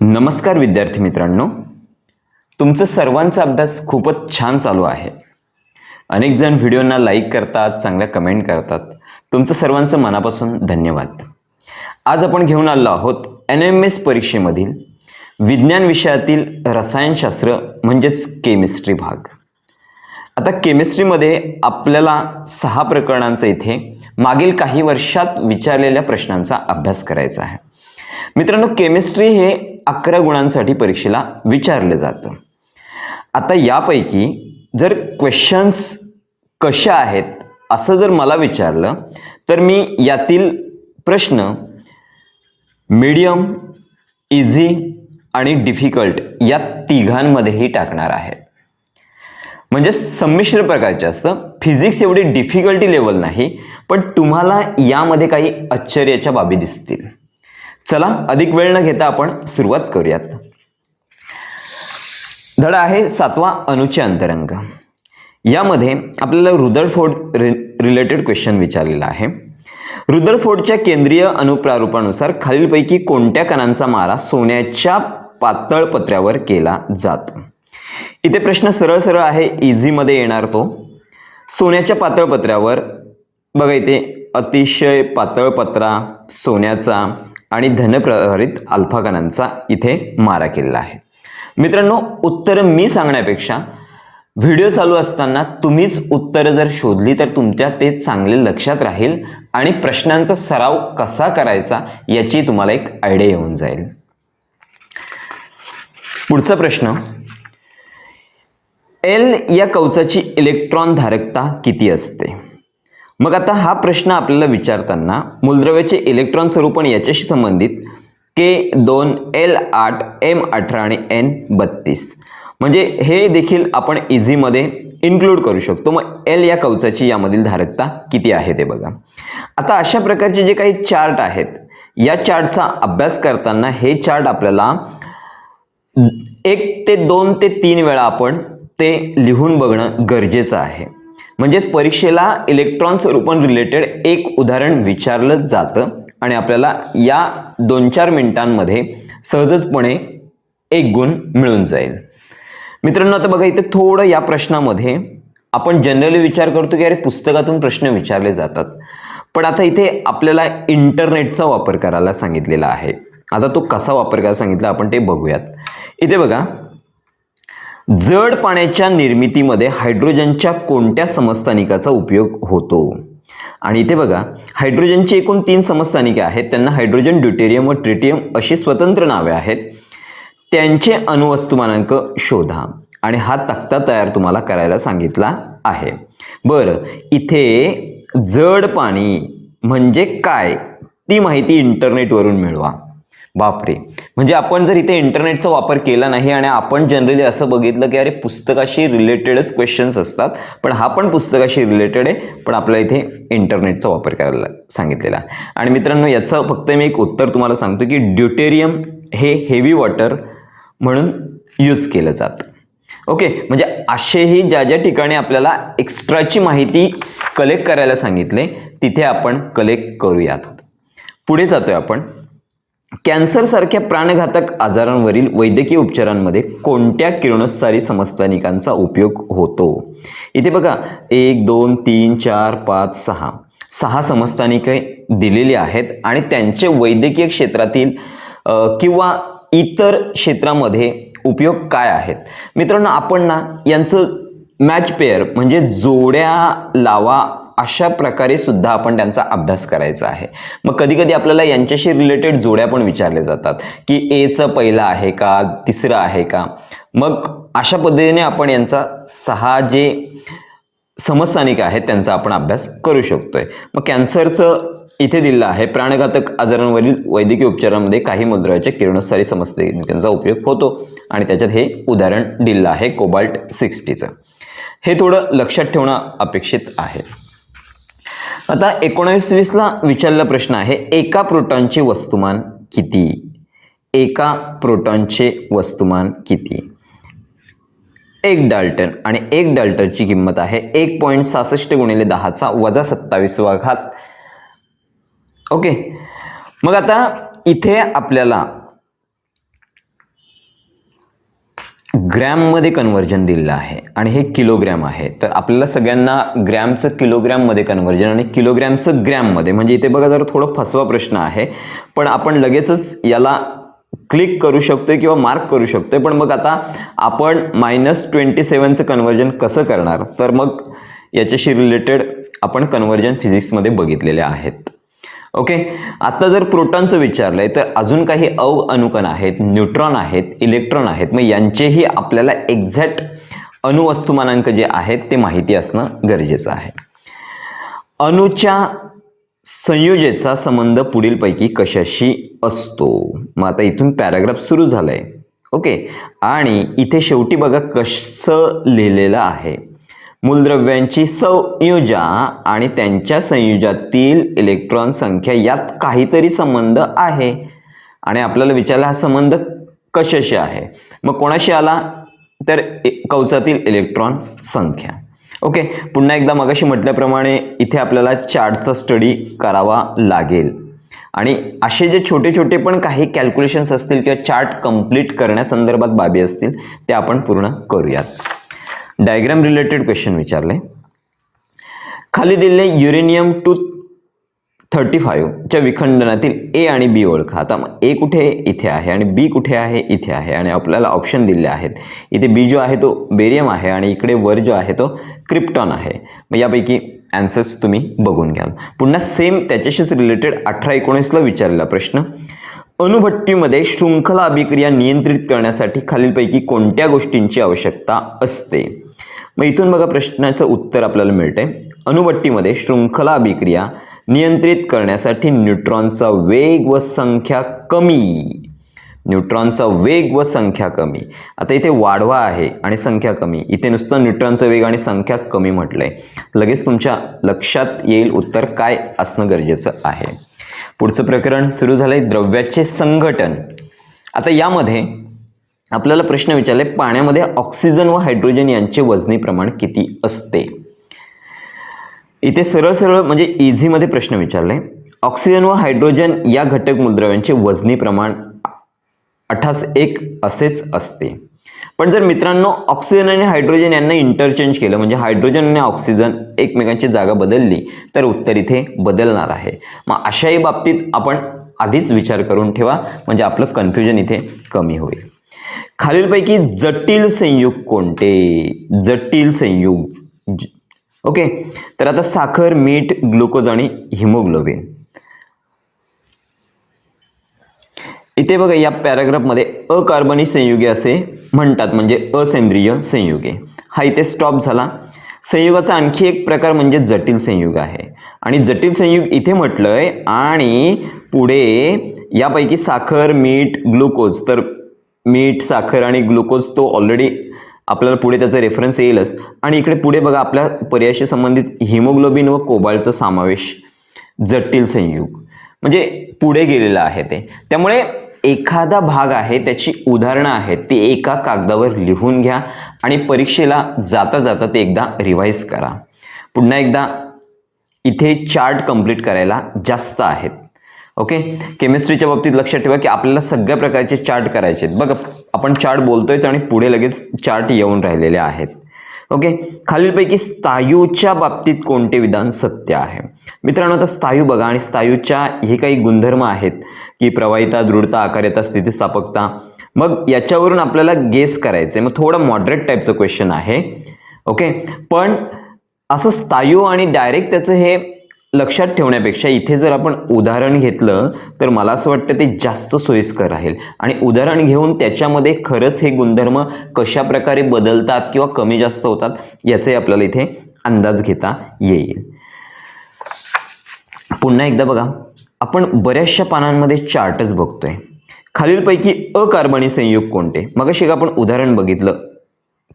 नमस्कार विद्यार्थी मित्रांनो. तुमचं सर्वांचा अभ्यास खूपच छान चालू आहे. अनेक जण व्हिडिओंना लाईक करतात चांगल्या कमेंट करतात. तुमचं सर्वांचं मनापासून धन्यवाद. आज आपण घेऊन आलो आहोत एन एम एस परीक्षेमधील विज्ञान विषयातील रसायनशास्त्र म्हणजेच केमिस्ट्री भाग. आता केमिस्ट्रीमध्ये आपल्याला सहा प्रकरणांचा इथे मागील काही वर्षात विचारलेल्या प्रश्नांचा अभ्यास करायचा आहे. मित्रांनो केमिस्ट्री हे अकरा गुणांसाठी परीक्षेला विचारलं जातं. आता यापैकी जर क्वेश्चन्स कशा आहेत असं जर मला विचारलं तर मी यातील प्रश्न मीडियम इझी आणि डिफिकल्ट या तिघांमध्येही टाकणार आहे. म्हणजे संमिश्र प्रकारचे असतं. फिजिक्स एवढी डिफिकल्टी लेवल नाही पण तुम्हाला यामध्ये काही आश्चर्याच्या बाबी दिसतील. चला अधिक वेळ न घेता आपण सुरुवात करूयात. धडा आहे सातवा अनुचे अंतरंग. यामध्ये आपल्याला रुदरफोर्ड रि रिलेटेड क्वेश्चन विचारलेला आहे. रुदरफोर्डच्या केंद्रीय अनुप्रारूपानुसार खालीलपैकी कोणत्या कणांचा मारा सोन्याच्या पातळ पत्र्यावर केला जातो? इथे प्रश्न सरळ सरळ आहे इझीमध्ये येणार तो. सोन्याच्या पातळ पत्र्यावर बघा इथे अतिशय पातळ पत्रा सोन्याचा आणि धनप्रहरित अल्फा कणांचा इथे मारा केलेला आहे. मित्रांनो उत्तर मी सांगण्यापेक्षा व्हिडिओ चालू असताना तुम्हीच उत्तरं जर शोधली तर तुमच्या ते चांगले लक्षात राहील आणि प्रश्नांचा सराव कसा करायचा याची तुम्हाला एक आयडिया येऊन जाईल. पुढचा प्रश्न एल या कवचाची इलेक्ट्रॉन धारकता किती असते? मग आता हा प्रश्न आपल्याला विचारताना मूलद्रव्याचे इलेक्ट्रॉन स्वरूपण याच्याशी संबंधित के दोन एल आठ एम अठरा आणि एन बत्तीस. म्हणजे हे देखील आपण इझीमध्ये इन्क्लूड करू शकतो. मग एल या कवचाची यामधील धारकता किती आहे ते बघा. आता अशा प्रकारचे जे काही चार्ट आहेत या चार्टचा अभ्यास करताना हे चार्ट आपल्याला एक ते दोन ते तीन वेळा आपण ते लिहून बघणं गरजेचं आहे. म्हणजेच परीक्षेला इलेक्ट्रॉन स्वरूपण रिलेटेड एक उदाहरण विचारलं जातं. आणि आपल्याला या दोन चार मिनिटांमध्ये सहजचपणे एक गुण मिळून जाईल. मित्रांनो आता बघा इथे थोडं या प्रश्नामध्ये आपण जनरली विचार करतो की अरे पुस्तकातून प्रश्न विचारले जातात. पण आता इथे आपल्याला इंटरनेटचा वापर करायला सांगितलेला आहे. आता तो कसा वापर करायला सांगितला आपण ते बघूयात. इथे बघा जड पाण्याच्या निर्मितीमध्ये हायड्रोजनच्या कोणत्या समस्थानिकाचा उपयोग होतो? आणि इथे बघा हायड्रोजनची एकूण तीन समस्थानिके आहेत. त्यांना हायड्रोजन ड्युटेरियम व ट्रिटियम अशी स्वतंत्र नावे आहेत. त्यांचे अणुवस्तुमानांक शोधा. आणि हा तक्ता तयार तुम्हाला करायला सांगितला आहे. बरं इथे जड पाणी म्हणजे काय? ती माहिती इंटरनेटवरून मिळवा. बापरे. म्हणजे आपण जर इथे इंटरनेटचा वापर केला नाही आणि आपण जनरली असं बघितलं की अरे पुस्तकाशी रिलेटेडच क्वेश्चन्स असतात पण हा पण पुस्तकाशी रिलेटेड आहे पण आपल्याला इथे इंटरनेटचा वापर करायला सांगितलेला. आणि मित्रांनो याचं फक्त मी एक उत्तर तुम्हाला सांगतो की ड्युटेरियम हे हेवी वॉटर म्हणून यूज केलं जातं. ओके म्हणजे असेही ज्या ज्या ठिकाणी आपल्याला एक्स्ट्राची माहिती कलेक्ट करायला सांगितले तिथे आपण कलेक्ट करूयात. पुढे जातोय आपण. कॅन्सरसारख्या प्राणघातक आजारांवरील वैद्यकीय उपचारांमध्ये कोणत्या किरणोत्सारी समस्थानिकांचा उपयोग होतो? इथे बघा एक दोन तीन चार पाच सहा. सहा समस्थानिके दिलेली आहेत आणि त्यांचे वैद्यकीय क्षेत्रातील किंवा इतर क्षेत्रामध्ये उपयोग काय आहेत? मित्रांनो आपण ना यांचं मॅच पेअर म्हणजे जोड्या लावा अशा प्रकारे सुद्धा आपण त्यांचा अभ्यास करायचा आहे. मग कधी कधी आपल्याला यांच्याशी रिलेटेड जोड्या पण विचारल्या जातात की एचं पहिलं आहे का तिसरं आहे का? मग अशा पद्धतीने आपण यांचा सहा जे समस्थानिक आहेत त्यांचा आपण अभ्यास करू शकतोय. मग कॅन्सरचं इथे दिलं आहे. प्राणघातक आजारांवरील वैद्यकीय उपचारामध्ये काही मुद्राच्या किरणोत्सारी समस्थानिकांचा उपयोग होतो. आणि त्याच्यात हे उदाहरण दिलं आहे कोबाल्ट सिक्स्टीचं. हे थोडं लक्षात ठेवणं अपेक्षित आहे. आता एकोणावीस वीसला विचारलेला प्रश्न आहे एका प्रोटॉनचे वस्तुमान किती? एका प्रोटॉनचे वस्तुमान किती? एक डाल्टन आणि एक डाल्टनची किंमत आहे एक पॉईंट सहासष्ट गुणिले दहाचा वजा सत्तावीसवा घात ओके. मग आता इथे आपल्याला ग्रॅममध्ये कन्व्हर्जन दिलेलं आहे आणि हे किलोग्रॅम आहे. तर आपल्याला सगळ्यांना ग्रॅमचं किलोग्रॅममध्ये कन्व्हर्जन आणि किलोग्रॅमचं ग्रॅममध्ये म्हणजे इथे बघा जरा थोडं फसवा प्रश्न आहे पण आपण लगेचच याला क्लिक करू शकतोय किंवा मार्क करू शकतोय. पण मग आता आपण मायनस ट्वेंटी सेवनचं कन्व्हर्जन कसं करणार? तर मग याच्याशी रिलेटेड आपण कन्व्हर्जन फिजिक्समध्ये बघितलेले आहेत. ओके? आता जर प्रोटॉनचं विचारलंय तर अजून काही अव अनुकण आहेत न्यूट्रॉन आहेत इलेक्ट्रॉन आहेत मग यांचेही आपल्याला एक्झॅक्ट अणुवस्तुमानांक जे आहेत ते माहिती असणं गरजेचं आहे. अणूच्या संयोजेचा संबंध पुढीलपैकी कशाशी असतो? मग आता इथून पॅराग्राफ सुरू झालाय. ओके? आणि इथे शेवटी बघा कसं लिहिलेलं आहे. मूलद्रव्यांची संयुजा आणि त्यांच्या संयुजातील इलेक्ट्रॉन संख्या यात काहीतरी संबंध आहे. आणि आपल्याला विचारला हा संबंध कशाशी आहे? मग कोणाशी आला? तर कवचातील इलेक्ट्रॉन संख्या. ओके पुन्हा एकदा मगाशी म्हटल्याप्रमाणे इथे आपल्याला चार्टचा स्टडी करावा लागेल. आणि असे जे छोटे छोटे पण काही कॅल्क्युलेशन्स असतील किंवा चार्ट कंप्लीट करण्यासंदर्भात बाबी असतील ते आपण पूर्ण करूयात. डायग्राम रिलेटेड क्वेश्चन विचारले. खाली दिलेले युरेनियम टू थर्टी फाईव्हच्या विखंडनातील ए आणि बी ओळखा. आता मग ए कुठे आहे? इथे आहे. आणि बी कुठे आहे? इथे आहे. आणि आपल्याला ऑप्शन दिले आहेत. इथे बी जो आहे तो बेरियम आहे आणि इकडे वर जो आहे तो क्रिप्टॉन आहे. मग यापैकी ॲन्सर्स तुम्ही बघून घ्याल. पुन्हा सेम त्याच्याशीच रिलेटेड अठरा एकोणीसला विचारलेला प्रश्न. अणुभट्टीमध्ये शृंखला अभिक्रिया नियंत्रित करण्यासाठी खालीलपैकी कोणत्या गोष्टींची आवश्यकता असते? मग इथून बघा प्रश्नाचं उत्तर आपल्याला मिळतंय. अणुभट्टीमध्ये शृंखला अभिक्रिया नियंत्रित करण्यासाठी न्यूट्रॉनचा वेग व संख्या कमी. न्यूट्रॉनचा वेग व संख्या कमी. आता इथे वाढवा आहे आणि संख्या कमी. इथे नुसतं न्यूट्रॉनचा वेग आणि संख्या कमी म्हटलंय. लगेच तुमच्या लक्षात येईल उत्तर काय असणं गरजेचं आहे. पुढचं प्रकरण सुरू झालंय द्रव्याचे संघटन. आता यामध्ये आपल्याला प्रश्न विचारले पाण्यामध्ये ऑक्सिजन व हायड्रोजन यांचे वजनी प्रमाण किती असते? इथे सरळ सरळ म्हणजे इझीमध्ये प्रश्न विचारले. ऑक्सिजन व हायड्रोजन या घटक मूलद्रव्यांचे वजनी प्रमाण अठास एक असेच असते. पण जर मित्रांनो ऑक्सिजन आणि हायड्रोजन यांना इंटरचेंज केलं म्हणजे हायड्रोजन आणि ऑक्सिजन एकमेकांची जागा बदलली तर उत्तर इथे बदलणार आहे. मग अशाही बाबतीत आपण आधीच विचार करून ठेवा म्हणजे आपलं कन्फ्युजन इथे कमी होईल. खालीलपैकी जटिल संयुग कोणते? जटिल संयुग. ओके तर आता साखर मीठ ग्लुकोज आणि हिमोग्लोबिन. इथे बघा या पॅराग्राफमध्ये अकार्बनी संयुगे असे म्हणतात म्हणजे असेंद्रिय संयुगे. हा इथे स्टॉप झाला. संयुगाचा आणखी एक प्रकार म्हणजे जटिल संयुग आहे. आणि जटिल संयुग इथे म्हटलंय आणि पुढे यापैकी साखर मीठ ग्लुकोज तर मीठ साखर आणि ग्लुकोज तो ऑलरेडी आपल्याला पुढे त्याचा रेफरन्स येईलच. आणि इकडे पुढे बघा आपल्या पर्यायाशी संबंधित हिमोग्लोबिन व कोबाल्टचा समावेश जटिल संयुग. म्हणजे पुढे गेलेलं आहे ते. त्यामुळे एखादा भाग आहे त्याची उदाहरणं आहेत ती एका कागदावर लिहून घ्या आणि परीक्षेला जाता जाता ते एकदा रिवाईज करा. पुन्हा एकदा इथे चार्ट कंप्लीट करायला जास्त आहेत. ओके केमिस्ट्रीच्या बाबतीत लक्षात ठेवा की आपल्याला सगळ्या प्रकारचे चार्ट करायचे आहेत. बघा आपण चार्ट बोलतोयच आणि पुढे लगेच चार्ट येऊन राहिलेले आहेत. ओके खालीलपैकी स्थायूच्या बाबतीत कोणते विधान सत्य आहे? मित्रांनो आता स्थायू बघा आणि स्थायूच्या हे काही गुणधर्म आहेत की प्रवाहिता दृढता आकार्यता स्थितीस्थापकता. मग याच्यावरून आपल्याला गेस करायचं आहे मग थोडं मॉडरेट टाईपचं क्वेश्चन आहे. ओके पण असं स्थायू आणि डायरेक्ट त्याचं हे लक्षात ठेवण्यापेक्षा इथे जर आपण उदाहरण घेतलं तर मला असं वाटतं ते जास्त सोयीस्कर राहील. आणि उदाहरण घेऊन त्याच्यामध्ये खरंच हे गुणधर्म कशा प्रकारे बदलतात किंवा कमी जास्त होतात याचाही आपल्याला इथे अंदाज घेता येईल. पुन्हा एकदा बघा आपण बऱ्याचशा पानांमध्ये चार्टच बघतोय. खालीलपैकी अकार्बनी संयुग कोणते? मग आपण उदाहरण बघितलं.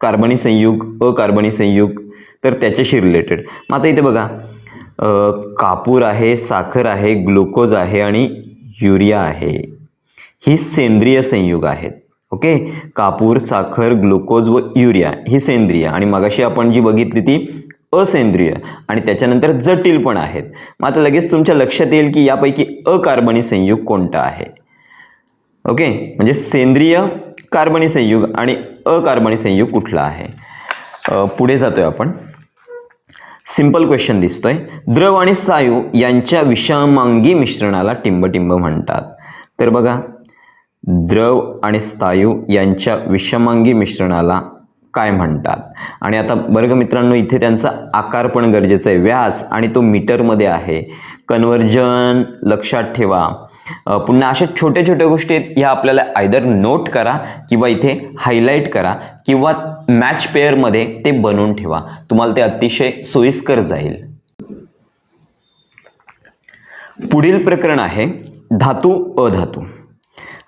कार्बनी संयुग अकार्बनी संयुग तर त्याच्याशी रिलेटेड मग आता इथे बघा कापूर आहे साखर आहे ग्लुकोज आहे आणि युरिया आहे. ही सेंद्रिय संयुग आहेत. ओके? कापूर साखर ग्लुकोज व युरिया ही सेंद्रिय. आणि मगाशी आपण जी बघितली ती असेंद्रिय. आणि त्याच्यानंतर जटिल पण आहेत. मग आता लगेच तुमच्या लक्षात येईल की यापैकी अकार्बनी संयुग कोणता आहे. ओके? म्हणजे सेंद्रिय कार्बनी संयुग आणि अकार्बनी संयुग कुठला आहे? पुढे जातोय आपण. सिंपल क्वेश्चन दिसतोय. द्रव आणि स्नायू यांच्या विषमांगी मिश्रणाला टिंबटिंब म्हणतात. तर बघा द्रव आणि स्थायू यांच्या विषमांगी मिश्रणाला काय म्हणतात? आणि आता बरं मित्रांनो इथे त्यांचा आकार पण गरजेचा आहे. व्यास आणि तो मीटरमध्ये आहे. कन्वर्जन लक्षात ठेवा. पुन्हा अशा छोट्या छोट्या गोष्टी आहेत ह्या आपल्याला आयदर नोट करा किंवा इथे हायलाईट करा किंवा मॅच पेअरमध्ये ते बनवून ठेवा. तुम्हाला ते अतिशय सोयीस्कर जाईल. पुढील प्रकरण आहे धातू अधातू.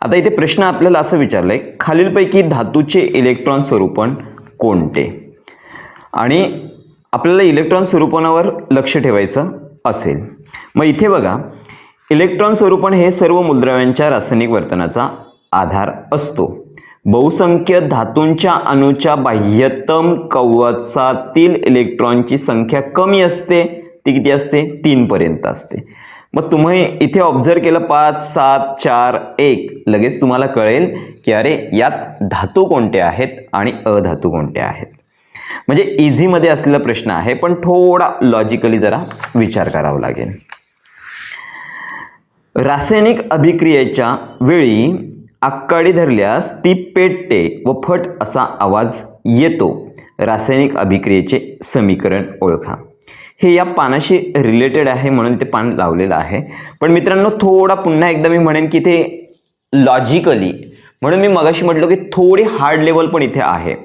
आता इथे प्रश्न आपल्याला असं विचारलंय खालीलपैकी धातूचे इलेक्ट्रॉन स्वरूपण कोणते? आणि आपल्याला इलेक्ट्रॉन स्वरूपणावर लक्ष ठेवायचं असेल. मग इथे बघा इलेक्ट्रॉन स्वरूपण हे सर्व मूलद्रव्यांच्या रासायनिक वर्तनाचा आधार असतो. बहुसंख्य धातूंच्या अणूच्या बाह्यतम कवचातील इलेक्ट्रॉनची संख्या कमी असते. ती किती असते? तीनपर्यंत असते. मग तुम्ही इथे ऑब्झर्व केलं पाच सात चार एक. लगेच तुम्हाला कळेल की अरे यात धातू कोणते आहेत आणि अधातू कोणते आहेत? म्हणजे इझीमध्ये असलेला प्रश्न आहे पण थोडा लॉजिकली जरा विचार करावा लागेल. रासायनिक अभिक्रियेच्या वेळी आक्काडी धरल्यास ती पेटते व फट असा आवाज येतो. रासायनिक अभिक्रियेचे समीकरण ओळखा. हे या पानाशी रिलेटेड आहे म्हणून ते पान लावलेलं आहे. पण मित्रांनो थोडा पुन्हा एकदा मी म्हणेन की ते लॉजिकली म्हणून मी मगाशी म्हटलो की थोडी हार्ड लेवल पण इथे आहे.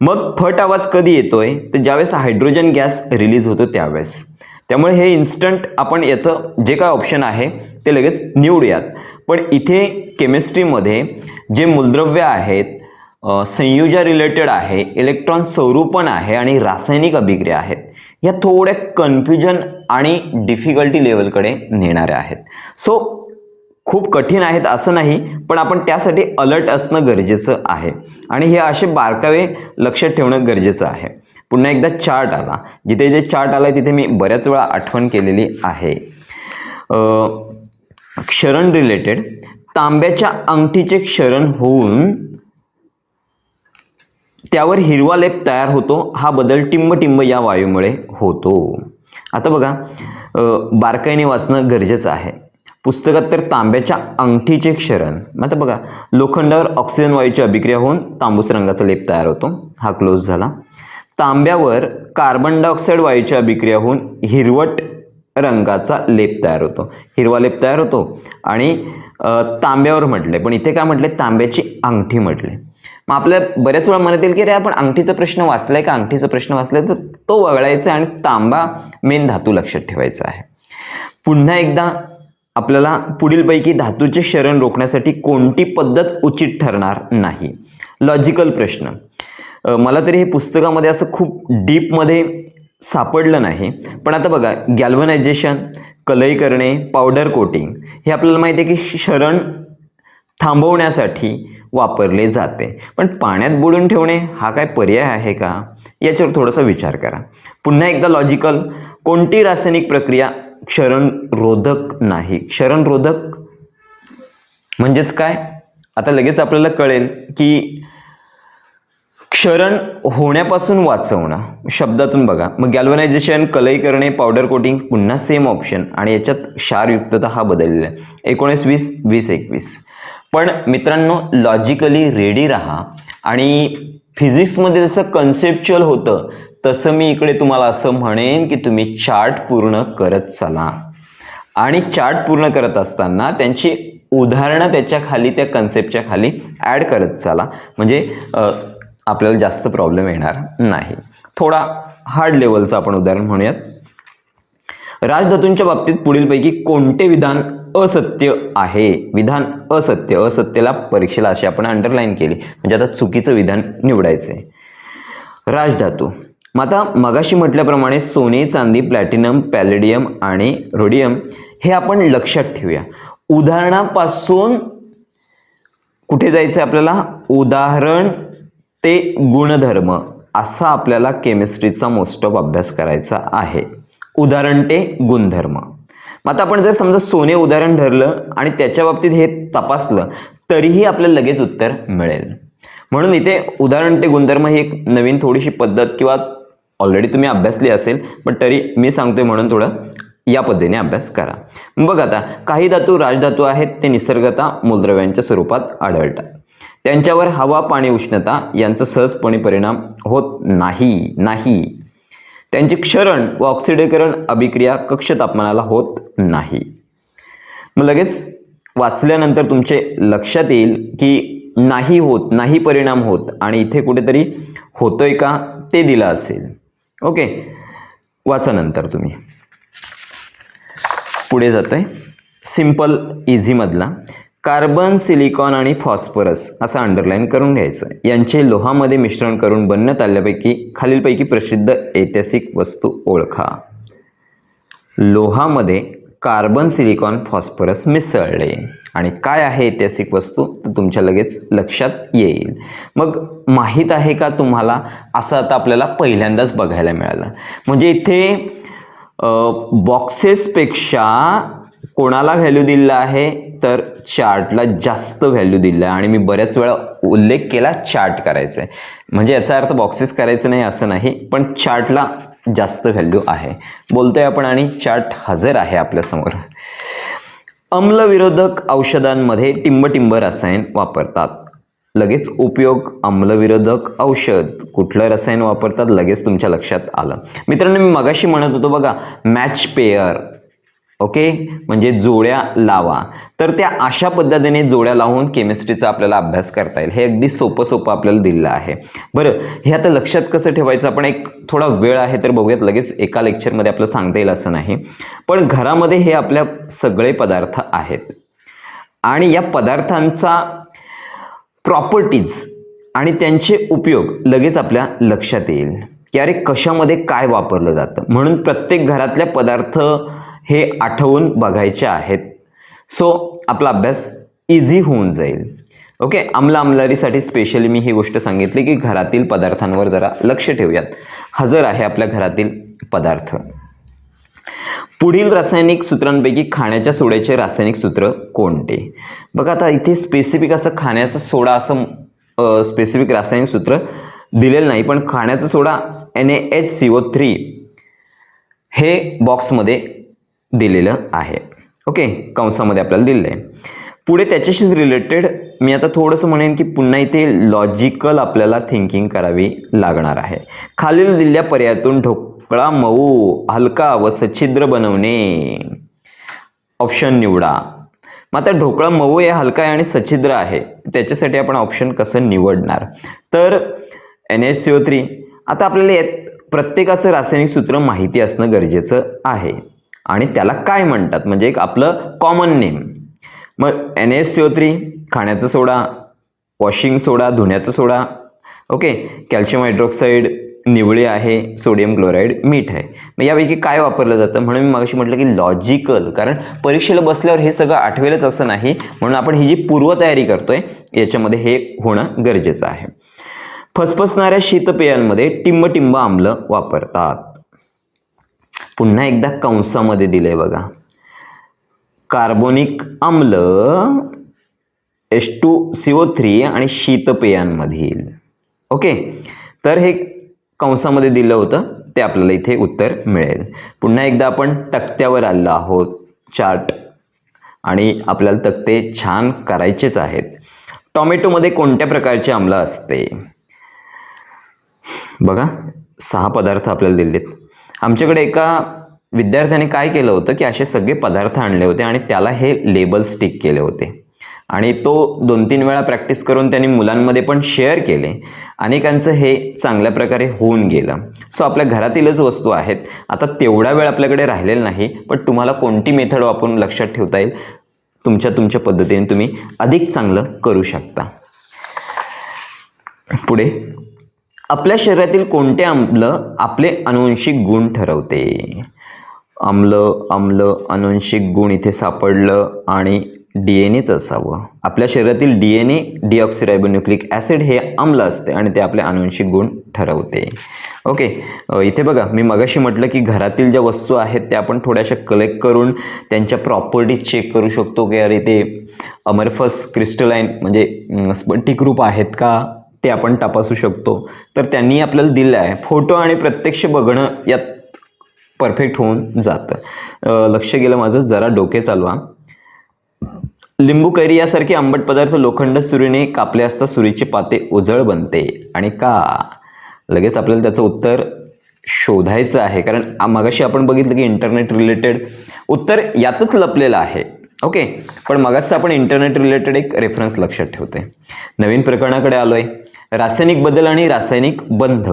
मग फट आवाज कधी येतोय? तर ज्यावेळेस हायड्रोजन गॅस रिलीज होतो त्यावेळेस. त्यामुळे हे इन्स्टंट आपण याचं जे काय ऑप्शन आहे ते लगेच निवडूयात. पण इथे केमिस्ट्रीमध्ये जे मूलद्रव्य आहेत संयुजा संयोजा रिलेटेड आहे इलेक्ट्रॉन स्वरूपण आहे आणि रासायनिक अभिक्रिया आहेत या थोड्या कन्फ्युजन आणि डिफिकल्टी लेवलकडे नेणाऱ्या आहेत. सो खूप कठीण आहेत असं नाही पण आपण त्यासाठी अलर्ट असणं गरजेचं आहे. आणि हे असे बारकावे लक्षात ठेवणं गरजेचं आहे. पुन्हा एकदा चार्ट आला. जिथे जे चार्ट आला तिथे मी बऱ्याच वेळा आठवण केलेली आहे. क्षरण रिलेटेड तांब्याच्या अंगठीचे क्षरण होऊन त्यावर हिरवा लेप तयार होतो. हा बदल टिंब या वायूमुळे होतो. आता बघा बारकाईने वाचणं गरजेचं आहे. पुस्तकात तर तांब्याच्या अंगठीचे क्षरण. आता बघा लोखंडावर ऑक्सिजन वायूची अभिक्रिया होऊन तांबूस रंगाचा लेप तयार होतो. हा क्लोज झाला. तांब्यावर कार्बन डायऑक्साईड वायूची अभिक्रिया होऊन हिरवट रंगाचा लेप तयार होतो. हिरवा लेप तयार होतो आणि तांब्यावर म्हटले पण इथे काय म्हटले तांब्याची अंगठी म्हटले मग आपल्या बऱ्याच वेळा म्हणत येईल की रे आपण अंगठीचा प्रश्न वाचलाय का? अंगठीचा प्रश्न वाचलाय. तर तो वगळायचा आणि तांबा मेन धातू लक्षात ठेवायचा आहे. पुन्हा एकदा आपल्याला पुढीलपैकी धातूचे शरण रोखण्यासाठी कोणती पद्धत उचित ठरणार नाही? लॉजिकल प्रश्न. मला तरी हे पुस्तकामध्ये असं खूप डीपमध्ये सापडलं नाही. पण आता बघा गॅल्वनायझेशन कलई करणे पावडर कोटिंग हे आपल्याला माहिती आहे की शरण थांबवण्यासाठी वापरले जाते. पण पाण्यात बुडून ठेवणे हा काय पर्याय आहे का? याच्यावर थोडासा विचार करा. पुन्हा एकदा लॉजिकल कोणती रासायनिक प्रक्रिया क्षरणरोधक नाही? क्षरणरोधक म्हणजेच काय? आता लगेच आपल्याला कळेल की क्षरण होण्यापासून वाचवणं. शब्दातून बघा. मग गॅल्वनायझेशन कलई करणे पावडर कोटिंग पुन्हा सेम ऑप्शन आणि याच्यात क्षारयुक्तता हा बदललेला आहे. एकोणीस वीस वीस एकवीस. पण मित्रांनो लॉजिकली रेडी राहा. आणि फिजिक्समध्ये जसं कन्सेप्च्युअल होतं तसं मी इकडे तुम्हाला असं म्हणेन की तुम्ही चार्ट पूर्ण करत चला. आणि चार्ट पूर्ण करत असताना त्यांची उदाहरणं त्याच्याखाली त्या कन्सेप्टच्या खाली ॲड करत चला. म्हणजे आपल्याला जास्त प्रॉब्लेम येणार नाही. थोडा हार्ड लेवलचं आपण उदाहरण म्हणूयात. राजधातूंच्या बाबतीत पुढीलपैकी कोणते विधान असत्य आहे? विधान असत्य. असत्यला परीक्षेला अशी आपण अंडरलाईन केली. म्हणजे आता चुकीचं विधान निवडायचं आहे राजधातू. मग आता मगाशी म्हटल्याप्रमाणे सोने चांदी प्लॅटिनम पॅलेडियम आणि रोडियम हे आपण लक्षात ठेवूया. उदाहरणापासून कुठे जायचं आपल्याला? उदाहरण ते गुणधर्म असा आपल्याला केमिस्ट्रीचा मोस्ट ऑफ अभ्यास करायचा आहे. उदाहरण ते गुणधर्म. मग आता आपण जर समजा सोने उदाहरण धरलं आणि त्याच्या बाबतीत हे तपासलं तरीही आपल्याला लगेच उत्तर मिळेल. म्हणून इथे उदाहरण ते गुणधर्म ही एक नवीन थोडीशी पद्धत किंवा ऑलरेडी तुम्ही अभ्यासली असेल पण तरी मी सांगतोय म्हणून थोडं या पद्धतीने अभ्यास करा. बघ आता काही धातू राजधातू आहेत ते निसर्गता मूलद्रव्यांच्या स्वरूपात आढळतात. त्यांच्यावर हवा पाणी उष्णता यांचा सहजपणे परिणाम होत नाही नाही. त्यांचे क्षरण व ऑक्सिडीकरण अभिक्रिया कक्ष तापमानाला होत नाही. मग लगेच वाचल्यानंतर तुमचे लक्षात येईल की नाही होत नाही परिणाम होत आणि इथे कुठेतरी होतोय का ते दिलं असेल. ओके? वाचा नंतर तुम्ही. पुढे जातो आहे सिंपल इझीमधला कार्बन सिलिकॉन आणि फॉस्फरस असं अंडरलाईन करून घ्यायचं. यांचे लोहामध्ये मिश्रण करून बनण्यात आल्यापैकी खालीलपैकी प्रसिद्ध ऐतिहासिक वस्तू ओळखा. लोहामध्ये कार्बन सिलिकॉन फॉस्फरस मिसळले. आणि काय आहे ऐतिहासिक वस्तू? तर तुमच्या लगेच लक्षात येईल. मग माहीत आहे का तुम्हाला? असं आता आपल्याला पहिल्यांदाच बघायला मिळालं. म्हणजे इथे बॉक्सेसपेक्षा कोणाला व्हॅल्यू दिलेला आहे? तर चार्टला जास्त व्हॅल्यू दिलेला आहे. आणि मी बऱ्याच वेळा उल्लेख केला चार्ट करायचा आहे म्हणजे याचा अर्थ बॉक्सेस करायचं नाही असं नाही. पण चार्टला जास्त व्हॅल्यू आहे. बोलतोय आपण आणि चार्ट हजर आहे आपल्यासमोर अम्लविरोधक औषधांमध्ये टिंबटिंब रसायन वापरतात. लगेच उपयोग आम्लविरोधक औषध कुठलं रसायन वापरतात लगेच तुमच्या लक्षात आलं. मित्रांनो मी मगाशी म्हणत होतो बघा मॅच पेअर ओके म्हणजे जोड्या लावा. तर त्या अशा पद्धतीने जोड्या लावून केमिस्ट्रीचा आपल्याला अभ्यास करता येईल. हे अगदी सोपं सोपं आपल्याला दिलेलं आहे. बरं हे आता लक्षात कसं ठेवायचं? आपण एक थोडा वेळ आहे तर बघूयात लगेच एका लेक्चरमध्ये आपलं सांगता येईल असं नाही. पण घरामध्ये हे आपल्या सगळे पदार्थ आहेत. आणि या पदार्थांचा प्रॉपर्टीज आणि त्यांचे उपयोग लगेच आपल्या लक्षात येईल. की अरे कशामध्ये काय वापरलं जातं? म्हणून प्रत्येक घरातल्या पदार्थ हे आठवून बघायचे आहेत. सो आपला अभ्यास इझी होऊन जाईल. ओके आमला आमलारीसाठी स्पेशली मी ही गोष्ट सांगितली की घरातील पदार्थांवर जरा लक्ष ठेवूयात. हजर आहे आपल्या घरातील पदार्थ. पुढील रासायनिक सूत्रांपैकी खाण्याच्या सोड्याचे रासायनिक सूत्र कोणते? बघा आता इथे स्पेसिफिक असं खाण्याचा सोडा असं स्पेसिफिक रासायनिक सूत्र दिलेलं नाही पण खाण्याचा soda N A H C O three हे बॉक्समध्ये दिलेलं आहे. ओके कंसामध्ये आपल्याला दिलेलं आहे. पुढे त्याच्याशीच रिलेटेड मी आता थोडंसं म्हणेन की पुन्हा इथे लॉजिकल आपल्याला थिंकिंग करावी लागणार आहे. खालील दिलेल्या पर्यायातून ढोकळा मऊ हलका व सच्छिद्र बनवणे. ऑप्शन निवडा. मग आता ढोकळा मऊ हे हलका आहे आणि सच्छिद्र आहे. त्याच्यासाठी आपण ऑप्शन कसं निवडणार? तर N S C O three आता आपल्याला यात प्रत्येकाचं रासायनिक सूत्र माहिती असणं गरजेचं आहे. आणि त्याला काय म्हणतात? म्हणजे एक आपलं कॉमन नेम मग N S C O three खाण्याचा सोडा वॉशिंग सोडा धुण्याचा सोडा. ओके कॅल्शियम हायड्रॉक्साईड निवळे आहे सोडियम क्लोराईड मीठ आहे. मग यापैकी काय वापरलं जातं? म्हणून मी मागाशी म्हटलं की लॉजिकल कारण परीक्षेला बसल्यावर हे सगळं आठवेलच असं नाही. म्हणून आपण ही जी पूर्वतयारी करतोय याच्यामध्ये हे होणं गरजेचं आहे. फसफसणाऱ्या शीतपेयांमध्ये टिंबटिंब आम्ल वापरतात. पुन्हा एकदा कंसामध्ये दिलंय बघा. कार्बोनिक आम्ल एस टू सीओ थ्री आणि शीतपेयांमधील. ओके? तर हे कंसामध्ये दिलं होतं ते आपल्याला इथे उत्तर मिळेल. पुन्हा एकदा आपण तक्त्यावर आलो आहोत चार्ट आणि आपल्याला तक्ते छान करायचेच आहेत. टॉमॅटोमध्ये कोणत्या प्रकारचे आम्ल असते? बघा सहा पदार्थ आपल्याला दिलेत. आमच्याकडे एका विद्यार्थ्याने काय केलं होतं की असे सगळे पदार्थ आणले होते आणि त्याला हे लेबल स्टिक केले होते. आणि तो दोन तीन वेळा प्रॅक्टिस करून त्यांनी मुलांमध्ये पण शेअर केले. अनेकांचं हे चांगल्या प्रकारे होऊन गेलं. सो आपल्या घरातीलच वस्तू आहेत. आता तेवढा वेळ आपल्याकडे राहिलेला नाही पण तुम्हाला कोणती मेथड वापरून लक्षात ठेवता येईल? तुमच्या तुमच्या पद्धतीने तुम्ही अधिक चांगलं करू शकता. पुढे. आपल्या शरीरातील कोणते आम्ल आपले अनुवंशिक गुण ठरवते? आम्ल आम्ल अनुवंशिक गुण इथे सापडलं आणि डी एन एच असावं. आपल्या शरीरातील D N A deoxyribonucleic acid हे आम्ल असते आणि ते आपले अनुवंशिक गुण ठरवते. ओके इथे बघा मी मगाशी म्हटलं की घरातील ज्या वस्तू आहेत त्या आपण थोड्याशा कलेक्ट करून त्यांच्या प्रॉपर्टीज चेक करू शकतो की अरे ते अमरफस क्रिस्टलाईन म्हणजे स्पटिक रूप आहेत का ते आपण तपासू शकतो. तर त्यांनी आपल्याला दिलं आहे फोटो आणि प्रत्यक्ष बघणं यात परफेक्ट होऊन जातं. लक्ष गेलं माझं जरा डोके चालवा. लिंबू कैरी यासारखे आंबट पदार्थ लोखंड सुरीने कापले असता सुरीचे पाते उजळ बनते. आणि का? लगेच आपल्याला त्याचं उत्तर शोधायचं आहे. कारण मगाशी आपण बघितलं की इंटरनेट रिलेटेड उत्तर यातच लपलेलं आहे. ओके पण मगाचं आपण इंटरनेट रिलेटेड एक रेफरन्स लक्षात ठेवतोय नवीन प्रकरणाकडे आलोय. रासायनिक बदल आणि रासायनिक बंध.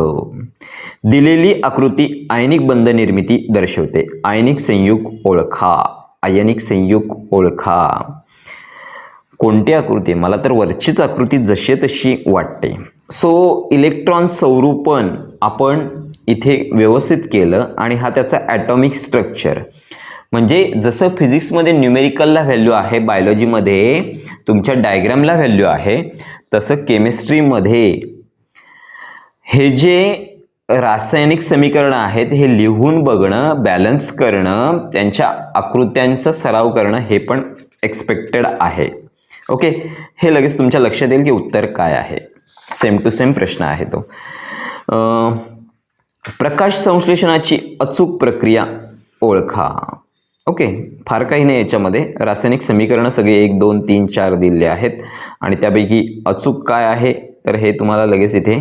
दिलेली आकृती आयनिक बंध निर्मिती दर्शवते. आयनिक संयुग ओळखा. आयनिक संयुग ओळखा. कोणती आकृती मला तर वरचीच आकृती जशी तशी वाटते. सो इलेक्ट्रॉन स्वरूपण आपण इथे व्यवस्थित केलं आणि हा त्याचा ॲटॉमिक स्ट्रक्चर म्हणजे जसं फिजिक्समध्ये न्यूमेरिकलला व्हॅल्यू आहे बायोलॉजीमध्ये तुमच्या डायग्रामला व्हॅल्यू आहे तसं केमिस्ट्रीमध्ये हे जे रासायनिक समीकरणं आहेत हे लिहून बघणं बॅलन्स करणं त्यांच्या आकृत्यांचा सराव करणं हे पण एक्सपेक्टेड आहे. ओके हे लगेच तुमच्या लक्षात येईल की उत्तर काय आहे. सेम टू सेम प्रश्न आहे तो. प्रकाश संश्लेषणाची अचूक प्रक्रिया ओळखा. ओके फार काही नाही याच्यामध्ये. रासायनिक समीकरणं सगळे एक दोन तीन चार दिलेले आहेत. आणि त्यापैकी अचूक काय आहे? तर हे तुम्हाला लगेच इथे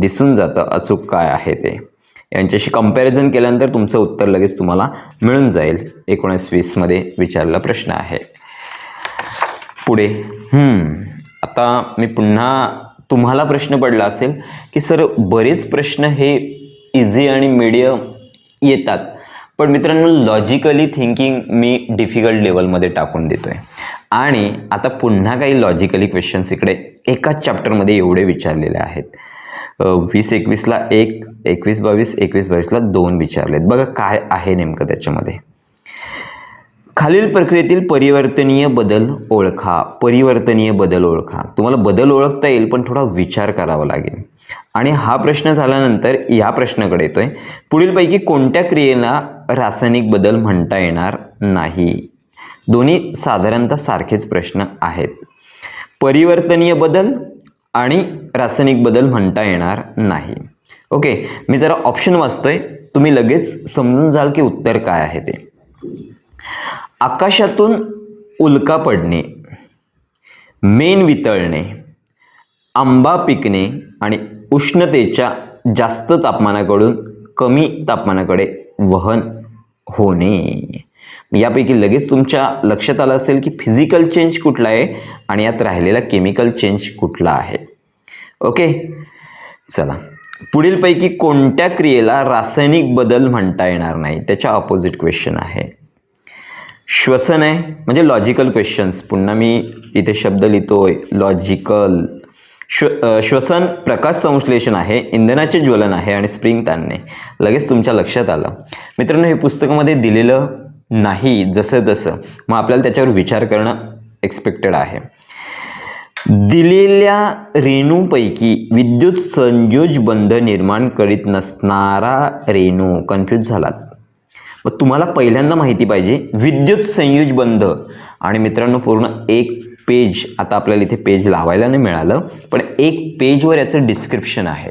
दिसून जातं अचूक काय आहे ते. यांच्याशी कंपॅरिझन केल्यानंतर तुमचं उत्तर लगेच तुम्हाला मिळून जाईल. एकोणीस वीसमध्ये विचारला प्रश्न आहे. पुढे. आता मी पुन्हा तुम्हाला प्रश्न पडला असेल की सर बरेच प्रश्न हे इझी आणि मीडियम येतात पण मित्रांनो लॉजिकली थिंकिंग मी डिफिकल्ट लेवलमध्ये टाकून देतोय. आणि आता पुन्हा काही लॉजिकली क्वेश्चन्स इकडे एकाच चॅप्टरमध्ये एवढे विचारलेले आहेत. वीस एकवीसला एक एकवीस बावीस एकवीस बावीसला दोन विचारलेत. बघा काय आहे नेमकं त्याच्यामध्ये. खालील प्रक्रियेतील परिवर्तनीय बदल ओळखा. परिवर्तनीय बदल ओळखा. तुम्हाला बदल ओळखता येईल पण थोडा विचार करावा लागेल. आणि हा प्रश्न झाल्यानंतर या प्रश्नाकडे येतोय. पुढीलपैकी कोणत्या क्रियेला रासायनिक बदल म्हणता येणार नाही? दोन्ही साधारणतः सारखेच प्रश्न आहेत. परिवर्तनीय बदल आणि रासायनिक बदल म्हणता येणार नाही. ओके मी जरा ऑप्शन वाचतोय. तुम्ही लगेच समजून जाल की उत्तर काय आहे ते. आकाशातून उल्का पडणे मेन वितळणे आंबा पिकणे आणि उष्णतेच्या जास्त तापमानाकडून कमी तापमानाकडे वहन होणे. यापैकी लगेच तुमच्या लक्षात आलं असेल की फिजिकल चेंज कुठला आहे आणि यात राहिलेला केमिकल चेंज कुठला आहे. ओके चला. पुढीलपैकी कोणत्या क्रियेला रासायनिक बदल म्हणता येणार नाही? त्याच्या ऑपोजिट क्वेश्चन आहे. श्वसन आहे म्हणजे लॉजिकल क्वेश्चन्स पुन्हा मी इथे शब्द लिहितोय लॉजिकल श्व श्वसन प्रकाश संश्लेषण आहे इंधनाचे ज्वलन आहे आणि स्प्रिंग ताणणे. लगेच तुमच्या लक्षात आलं. मित्रांनो हे पुस्तकामध्ये दिलेलं नाही जसं तसं मग आपल्याला त्याच्यावर विचार करणं एक्सपेक्टेड आहे. दिलेल्या रेणूपैकी विद्युत संयोज बंध निर्माण करीत नसणारा रेणू कन्फ्यूज झालात. मग तुम्हाला पहिल्यांदा माहिती पाहिजे विद्युत संयुज बंध आणि मित्रांनो पूर्ण एक पेज आता आपल्याला इथे पेज लावायला नाही मिळालं पण एक पेजवर याचं डिस्क्रिप्शन आहे.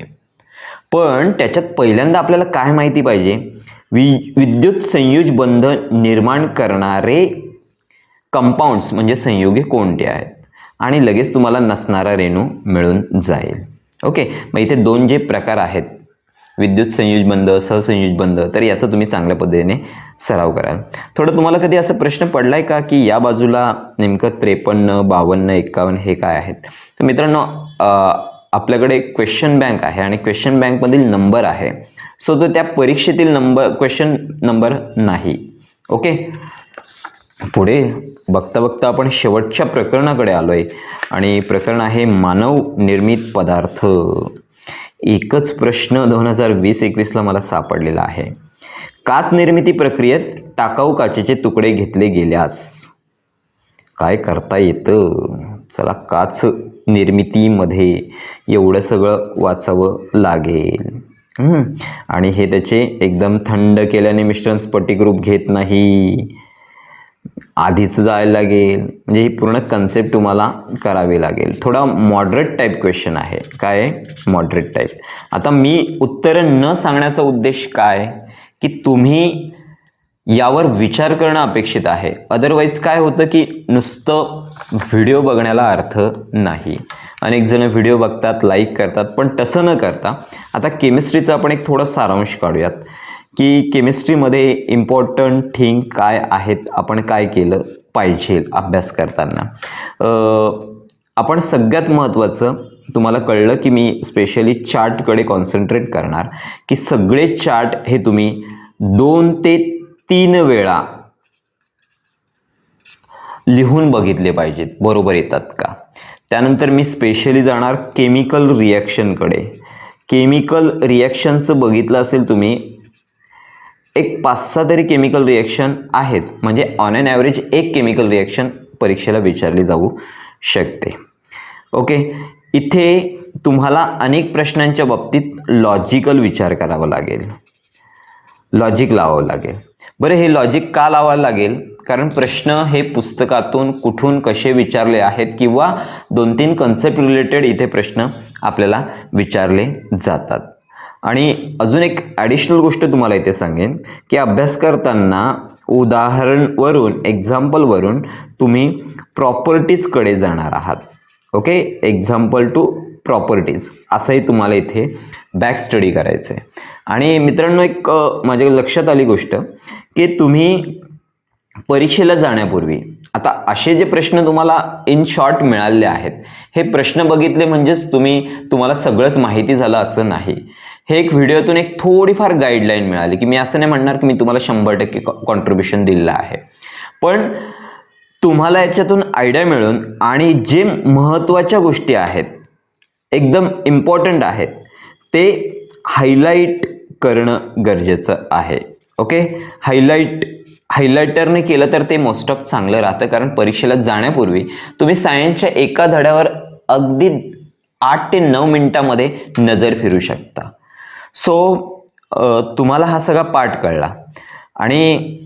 पण त्याच्यात पहिल्यांदा आपल्याला काय माहिती पाहिजे? वि विद्युत संयुज बंध निर्माण करणारे कंपाऊंड्स म्हणजे संयोगी कोणते आहेत? आणि लगेच तुम्हाला नसणारा रेणू मिळून जाईल. ओके मग इथे दोन जे प्रकार आहेत विद्युत संयुज बंध सहसंयोज बंध तर याचा तुम्ही चांगल्या पद्धतीने सराव कराल. थोडं तुम्हाला कधी असा प्रश्न पडला आहे का की या बाजूला नेमकं त्रेपन्न बावन्न एक्कावन्न हे काय आहेत? तर मित्रांनो आपल्याकडे क्वेश्चन बँक आहे आणि क्वेश्चन बँकमधील नंबर आहे. सो तो त्या परीक्षेतील नंबर क्वेश्चन नंबर नाही. ओके? पुढे बघता बघता आपण शेवटच्या प्रकरणाकडे आलो आहे आणि प्रकरण आहे मानव निर्मित पदार्थ. एकच प्रश्न दोन हजार वीस एकवीसला मला सापडलेला आहे. काच निर्मिती प्रक्रियेत टाकाऊ काचेचे तुकडे घेतले गेल्यास? काय करता येतं? चला काच निर्मितीमध्ये एवढं सगळं वाचावं लागेल. आणि हे त्याचे एकदम थंड केल्याने मिश्रण स्फटिक रूप घेत नाही. आधीच जायला लागेल. म्हणजे ही पूर्ण कन्सेप्ट तुम्हाला करावी लागेल. थोडा मॉडरेट टाईप क्वेश्चन आहे. काय मॉडरेट टाईप आता मी उत्तरं न सांगण्याचा उद्देश काय? की तुम्ही यावर विचार करणं अपेक्षित आहे. अदरवाईज काय होतं की नुसतं व्हिडिओ बघण्याला अर्थ नाही. अनेक जण व्हिडिओ बघतात लाईक करतात पण तसं न करता आता केमिस्ट्रीचा आपण एक थोडा सारांश काढूयात. की केमिस्ट्रीमध्ये इम्पॉर्टंट थिंग काय आहेत? आपण काय केलं पाहिजे अभ्यास करताना? आपण सगळ्यात महत्त्वाचं तुम्हाला कळलं की मी स्पेशली चार्टकडे कॉन्सन्ट्रेट करणार की सगळे चार्ट हे तुम्ही दोन ते तीन वेळा लिहून बघितले पाहिजेत. बरोबर येतात का? त्यानंतर मी स्पेशली जाणार केमिकल रिॲक्शनकडे केमिकल रिॲक्शनचं बघितलं असेल तुम्ही एक पाच सहा तरी केमिकल रिॲक्शन आहेत. म्हणजे ऑन अन ॲव्हरेज एक केमिकल रिॲक्शन परीक्षेला विचारली जाऊ शकते. ओके इथे तुम्हाला अनेक प्रश्नांच्या बाबतीत लॉजिकल विचार करावा लागेल. लॉजिक लावावं लागेल. बरं हे लॉजिक का लावावं लागेल? कारण प्रश्न हे पुस्तकातून कुठून कसे विचारले आहेत किंवा दोन तीन कन्सेप्ट रिलेटेड इथे प्रश्न आपल्याला विचारले जातात. आणि अजून एक ॲडिशनल गोष्ट तुम्हाला इथे सांगेन की अभ्यास करताना उदाहरणवरून एक्झाम्पलवरून तुम्ही प्रॉपर्टीजकडे जाणार आहात. ओके एक्झाम्पल टू प्रॉपर्टीज असंही तुम्हाला इथे बॅक स्टडी करायचं आहे आणि मित्रांनो एक माझ्या लक्षात आली गोष्ट की तुम्ही परीक्षेला जाण्यापूर्वी आता असे जे प्रश्न तुम्हाला इन शॉर्ट मिळाले आहेत हे प्रश्न बघितले म्हणजेच तुम्ही तुम्हाला सगळंच माहिती झालं असं नाही. हे एक व्हिडिओतून एक थोडीफार गाईडलाईन मिळाली की मी असं नाही म्हणणार की मी तुम्हाला शंभर टक्के कॉन्ट्रीब्युशन दिलेलं आहे. पण तुम्हाला याच्यातून आयडिया मिळून आणि जे महत्त्वाच्या गोष्टी आहेत एकदम इम्पॉर्टंट आहेत ते हायलाईट करणं गरजेचं आहे. ओके हायलाईट हायलायटरने केलं तर ते मोस्ट ऑफ चांगलं राहतं. कारण परीक्षेला जाण्यापूर्वी तुम्ही सायन्सच्या एका धड्यावर अगदी आठ ते नऊ मिनटामध्ये नजर फिरू शकता. सो तुम्हाला हा सगळा पाठ कळला. आणि